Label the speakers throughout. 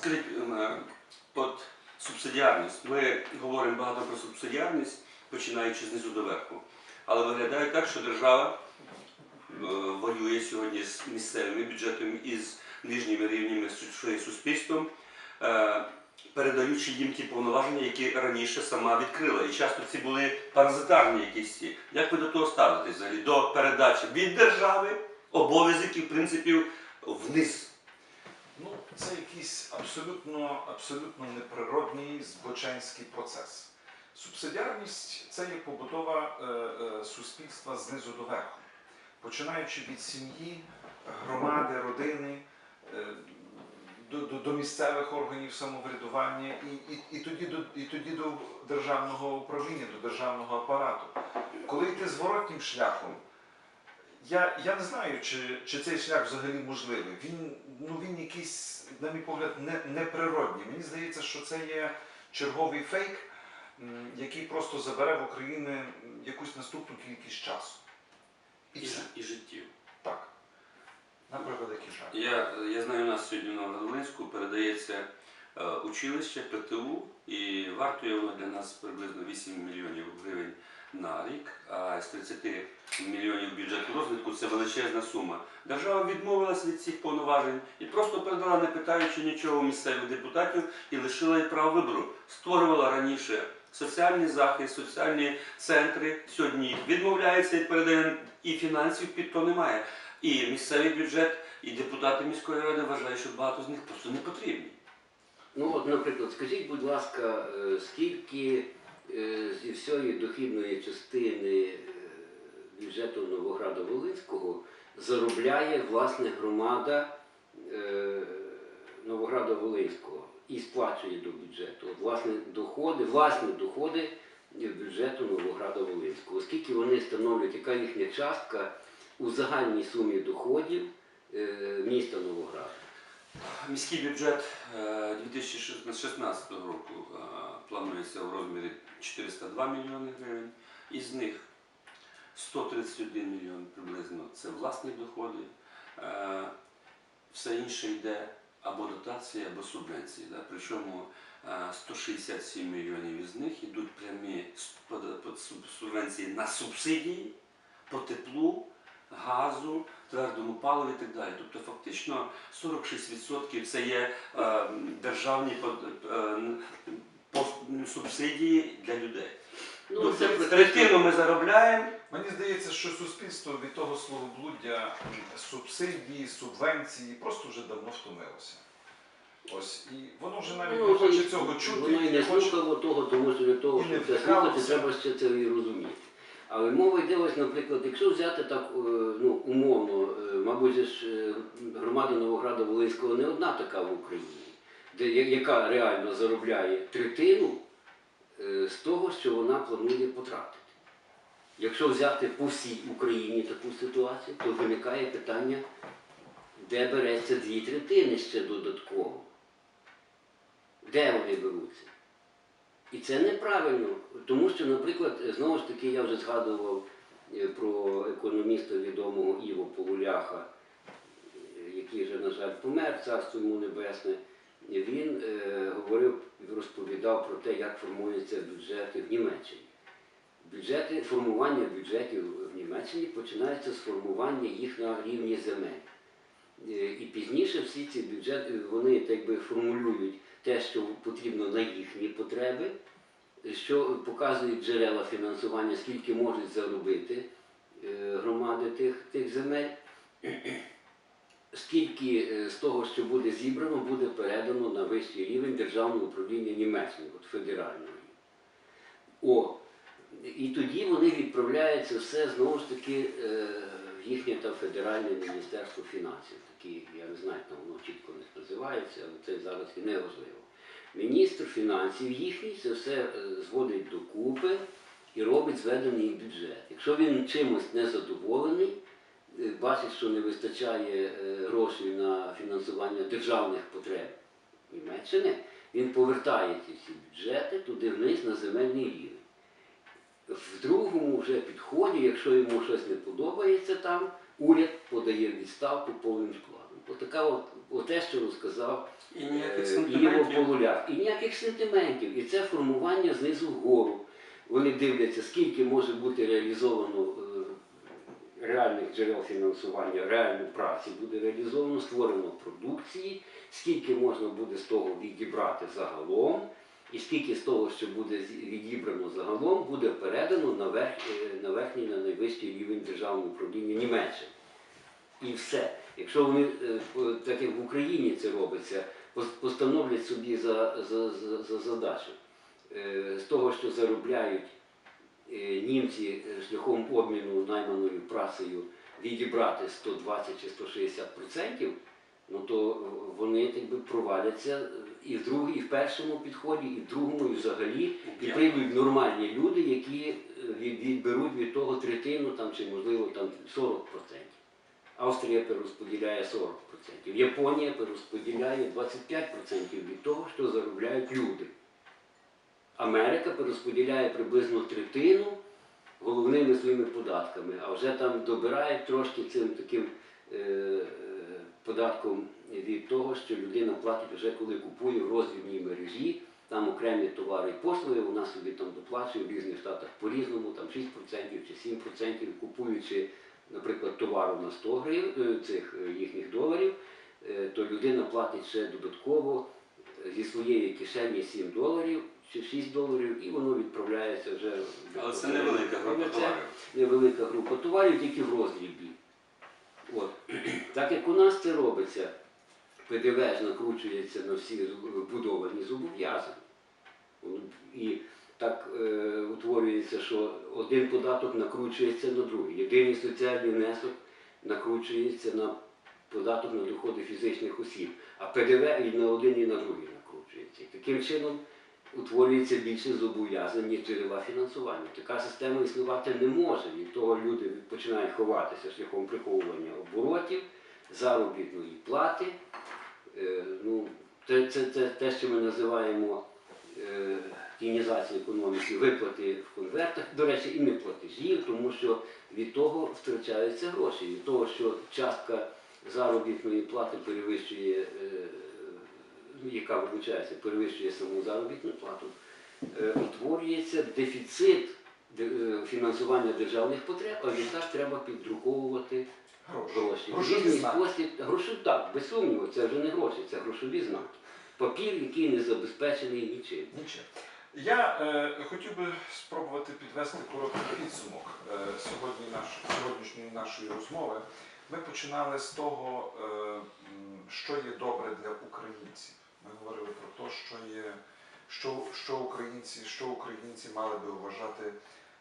Speaker 1: Скажіть, е, от субсидіарність. Ми говоримо багато про субсидіарність, починаючи знизу до верху. Але виглядає так, що держава е, воює сьогодні з місцевими бюджетами і з нижніми рівнями, суспільством, е, передаючи їм ті повноваження, які раніше сама відкрила. І часто ці були паразитарні якісь ті. Як ви до того ставитесь взагалі? До передачі від держави обов'язків, принципів вниз.
Speaker 2: Ну, це якийсь абсолютно, абсолютно неприродний збоченський процес. Субсидіарність це є побудова е, е, суспільства знизу до верху, починаючи від сім'ї, громади, родини, е, до, до, до місцевих органів самоврядування і, і, і, тоді до, і тоді до державного управління, до державного апарату. Коли йти зворотнім шляхом, я, я не знаю, чи, чи цей шлях взагалі можливий. Він, ну, він якийсь, на мій погляд, не, неприродній. Мені здається, що це є черговий фейк, який просто забере в України якусь наступну кількість часу. І
Speaker 1: І, і життів.
Speaker 2: Так. На превеликий жаль.
Speaker 1: Я, я знаю, у нас сьогодні в Новоградовинську передається е, училище ПТУ, і вартує воно для нас приблизно 8 мільйонів гривень на рік, а з 30 мільйонів бюджету розвитку це величезна сума. Держава відмовилась від цих повноважень і просто передала, не питаючи нічого місцевих депутатів, і лишила їх право вибору. Створювала раніше соціальний захист, соціальні центри. Сьогодні відмовляється і передає, і фінансів під то немає. І місцевий бюджет, і депутати міської ради вважають, що багато з них просто не потрібні.
Speaker 3: Ну от, наприклад, скажіть, будь ласка, е, скільки зі всієї дохідної частини е, бюджету Новограда Волинського заробляє власне громада е, Новограда Волинського і сплачує до бюджету. Власне доходи, власні доходи бюджету Новограда Волинського. Оскільки вони становлять, яка їхня частка у загальній сумі доходів е, міста Новограда?
Speaker 1: Міський бюджет е, 2016 року е, планується в розмірі 402 мільйони гривень. Із них 131 мільйон приблизно це власні доходи. Е, Все інше йде або дотації, або субвенції. Причому е, 167 мільйонів із них йдуть прямі субвенції на субсидії по теплу, газу, твердому паливі і так далі. Тобто фактично 46% це є е, державні е, по- субсидії для людей.
Speaker 3: Ну, це
Speaker 1: Тобто третину ми заробляємо.
Speaker 2: Мені здається, що суспільство від того словоблуддя субсидії, субвенції просто вже давно втомилося. Ось, і воно вже навіть
Speaker 3: Ну,
Speaker 2: не хоче
Speaker 3: і-
Speaker 2: цього чути,
Speaker 3: Воно і
Speaker 2: не
Speaker 3: не
Speaker 2: хоче
Speaker 3: слухало того, тому що для того, щоб це слухати, треба ще це і розуміти. Але мова йде наприклад, якщо взяти так е, ну, умовно, е, мабуть, е, громада Новограда Волинського не одна така в Україні, де, яка реально заробляє третину з того, що вона планує потратити. Якщо взяти по всій Україні таку ситуацію, то виникає питання, де береться дві третини ще додатково. Де вони беруться? І це неправильно, тому що, наприклад, знову ж таки, я вже згадував е, про економіста відомого Іво Полуляха, е, який вже, на жаль, помер, царство йому небесне. Він е, говорив, розповідав про те, як формуються бюджети в Німеччині. Бюджети, формування бюджетів в Німеччині починається з формування їх на рівні земель. Е, І пізніше всі ці бюджети вони так би формулюють те, що потрібно на їхні потреби, що показують джерела фінансування, скільки можуть заробити е, громади тих, тих земель, скільки е, з того, що буде зібрано, буде передано на вищий рівень державного управління Німеччини, от федерального. О, і тоді вони відправляються все знову ж таки е, їхнє там федеральне міністерство фінансів. Такі, я не знаю, там воно чітко не називається, але це зараз і не важливо. Міністр фінансів їхній це все е, зводить докупи і робить зведений бюджет. Якщо він чимось не задоволений, е, бачить, що не вистачає е, грошей на фінансування державних потреб Німеччини, він повертає ці всі бюджети туди вниз на земельний рівень. В другому вже підході, якщо йому щось не подобається там, уряд подає відставку повним складом. Отака от, оте, що розказав
Speaker 1: І
Speaker 3: Е, Іво. Полуляк. І ніяких сантиментів. І це формування знизу вгору. Вони дивляться, скільки може бути реалізовано е, реальних джерел фінансування, реальної праці буде реалізовано, створено продукції, скільки можна буде з того відібрати загалом, і скільки з того, що буде відібрано загалом, буде передано на, верх, е, на верхній, на найвищий рівень державного управління Німеччини. І все. Якщо вони, е, так як в Україні це робиться, постановлять собі за, за, за, за задачу е, з того, що заробляють німці шляхом обміну найманою працею відібрати 120 чи 160 процентів, ну то вони так би проваляться е, і в другій, і в першому підході, і в другому, і взагалі. І прийдуть нормальні люди, які е, відберуть від того третину там, чи можливо там 40%. Австрія перерозподіляє 40%. Японія перерозподіляє 25% від того, що заробляють люди. Америка перерозподіляє приблизно третину головними своїми податками, а вже там добирають трошки цим таким е, е, податком від того, що людина платить вже коли купує в роздрібній мережі, там окремі товари і послуги, вона собі там доплачує в різних штатах по-різному, там 6% чи 7%, купуючи, наприклад, товару на 100 гривень, цих е, їхніх доларів, е, то людина платить ще додатково е, зі своєї кишені 7 доларів чи 6 доларів, і воно відправляється вже.
Speaker 1: Але це невелика група товарів.
Speaker 3: невелика група товарів, тільки в роздрібі. От. Так як у нас це робиться, ПДВ накручується на всі будовані зобов'язання. І так е, утворюється, що один податок накручується на другий. Єдиний соціальний внесок накручується на податок на доходи фізичних осіб, а ПДВ і на один, і на другий накручується. І таким чином утворюється більше зобов'язань, ніж джерела фінансування. Така система існувати не може. Від того люди починають ховатися шляхом приховування оборотів, заробітної плати. Е, ну, це, це, це те, що ми називаємо е, економіки, виплати в конвертах, до речі, і не платежі, тому що від того втрачаються гроші. Від того, що частка заробітної плати перевищує, е, ну, яка вилучається, перевищує саму заробітну плату, утворюється дефіцит де- фінансування державних потреб, а відтак треба піддруковувати
Speaker 2: Гроші. знаки.
Speaker 3: спосіб, гроші, так, без сумніву, це вже не гроші, це грошові знаки. Папір, який не забезпечений нічим.
Speaker 2: Нічим. Я е, хотів би спробувати підвести короткий підсумок е, сьогодні наш, сьогоднішньої нашої розмови. Ми починали з того, е, що є добре для українців. Ми говорили про те, що є, що, що, українці, що українці мали би вважати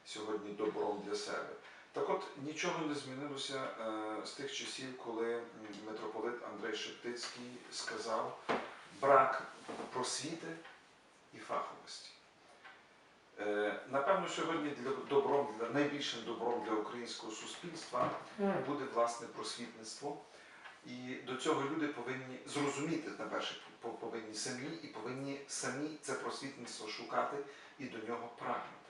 Speaker 2: сьогодні добром для себе. Так от нічого не змінилося е, з тих часів, коли митрополит Андрей Шептицький сказав брак просвіти і фаховості. Е, Напевно, сьогодні для добром, для найбільшим добром для українського суспільства буде власне просвітництво. І до цього люди повинні зрозуміти на перше по- повинні самі і повинні самі це просвітництво шукати і до нього прагнути.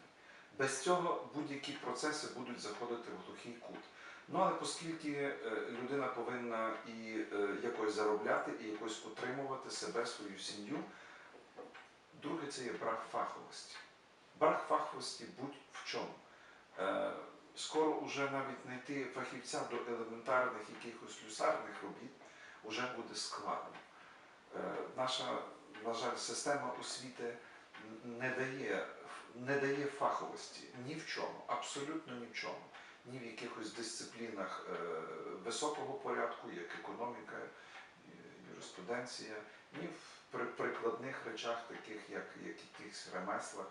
Speaker 2: Без цього будь-які процеси будуть заходити в глухий кут. Ну але оскільки е, людина повинна і е, якось заробляти, і якось утримувати себе, свою сім'ю, друге це є брак фаховості. Брак фаховості будь-в чому. Е, Скоро вже навіть знайти фахівця до елементарних якихось слюсарних робіт вже буде складно. Наша, на жаль, система освіти не дає, не дає фаховості ні в чому, абсолютно ні в чому. Ні в якихось дисциплінах е, високого порядку, як економіка, е, юриспруденція, ні в прикладних речах, таких як, як якихось ремеслах.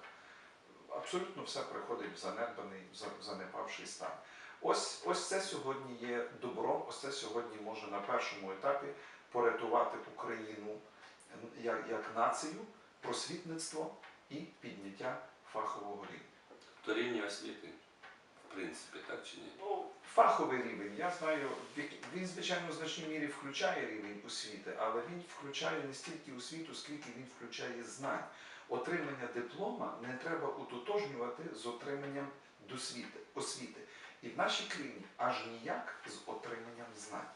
Speaker 2: Абсолютно все приходить в занедбаний, в за- в занепавший стан. Ось, ось це сьогодні є добром, ось це сьогодні може на першому етапі порятувати Україну як, як націю, просвітництво і підняття фахового рівня.
Speaker 1: То рівня освіти, в принципі, так чи ні?
Speaker 2: Ну, фаховий рівень, я знаю, він, звичайно, в значній мірі включає рівень освіти, але він включає не стільки освіту, скільки він включає знань. Отримання диплома не треба утотожнювати з отриманням досвіти, освіти. І в нашій країні аж ніяк з отриманням знань.